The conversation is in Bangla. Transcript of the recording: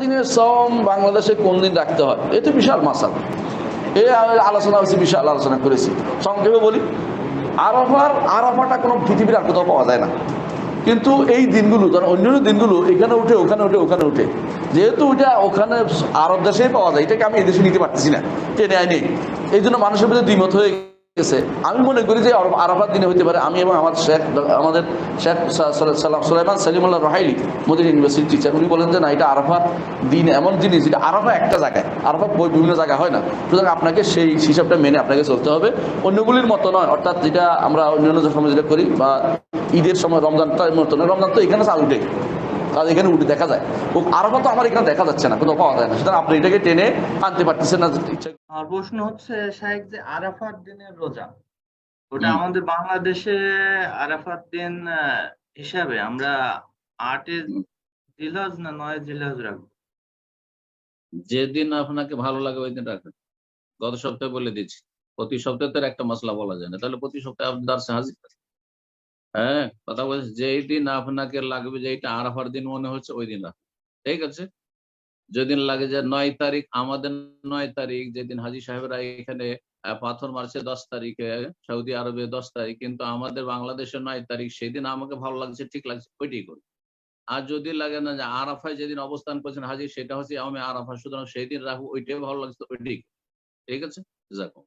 দিনের সম বাংলাদেশে কোন দিন রাখতে হয়? এ বিশাল মাসাল। এই আলোচনা হয়েছে, বিশাল আলোচনা করেছি। সংক্ষেপে বলি কোনো পৃথিবীর আর কোথাও পাওয়া যায় না। কিন্তু এই দিনগুলো, ধর অন্যান্য দিনগুলো, এখানে উঠে, ওখানে উঠে ওখানে উঠে। যেহেতু ওইটা ওখানে আরব দেশেই পাওয়া যায়, এটাকে আমি এদেশে নিতে পারতেছি না, টেনে আইনি। এই জন্য মানুষের মধ্যে দ্বিমত হয়ে গেছে। আমি মনে করি যে আরাফাত দিনে হতে পারে। আমি এবং আমার শেখ আমাদের শেখ সালাম- সুলাইমান সালিমুল্লাহ রহাইলি মোদির ইউনিভার্সিটি টিচার উনি বলেন যে না, এটা আরাফাত দিন এমন জিনিস যেটা আরাফা একটা জায়গায়। আরাফা বই- বিভিন্ন জায়গায় হয় না। সুতরাং আপনাকে সেই হিসাবটা মেনে আপনাকে চলতে হবে। অন্যগুলির মতো নয়। অর্থাৎ যেটা আমরা অন্যান্য সময় যেটা করি বা ঈদের সময় রমজানটার মতো নয়। রমজান তো এখানে চাল কারণ এখানে উঠে দেখা যায়। ও আরাফা তো আমার এখানে দেখা যাচ্ছে না কোথাও পাওয়া যায় না। সুতরাং আপনি এটাকে টেনে আনতে পারতেছেন না প্রশ্ন হচ্ছে শাহেক যে আরাফাত দিনের রোজা ওটা আমাদের বাংলাদেশে আরাফাত দিন আহ, হিসাবে আমরা আটে জিলহজ না নয় জিলহজ রাখব? যেদিন আপনাকে ভালো লাগে ওই দিন রাখবেন। গত সপ্তাহে বলে দিচ্ছি প্রতি সপ্তাহে তো আর একটা মশলা বলা যায় না। তাহলে প্রতি সপ্তাহে আপনি দার্সে হাজির। হ্যাঁ কথা বলছি যেই দিন আপনাকে লাগবে যে এটা আরাফার দিন মনে হচ্ছে ওই দিন ঠিক আছে? যেদিন লাগে যে নয় তারিখ, আমাদের নয় তারিখ, যেদিন হাজি সাহেবরা এখানে পাথর মারছে দশ তারিখে, সৌদি আরবে দশ তারিখ, কিন্তু আমাদের বাংলাদেশে নয় তারিখ, সেদিন আমাকে ভালো লাগছে, ঠিক লাগছে, ওইটাই করি। আর যদি লাগে না যে আরাফায় যেদিন অবস্থান করছেন হাজি, সেটা হচ্ছে আমি আরাফা, সুতরাং সেই দিন রাখব, ওইটাই ভালো লাগছে, ওইটাই ঠিক আছে? যাকো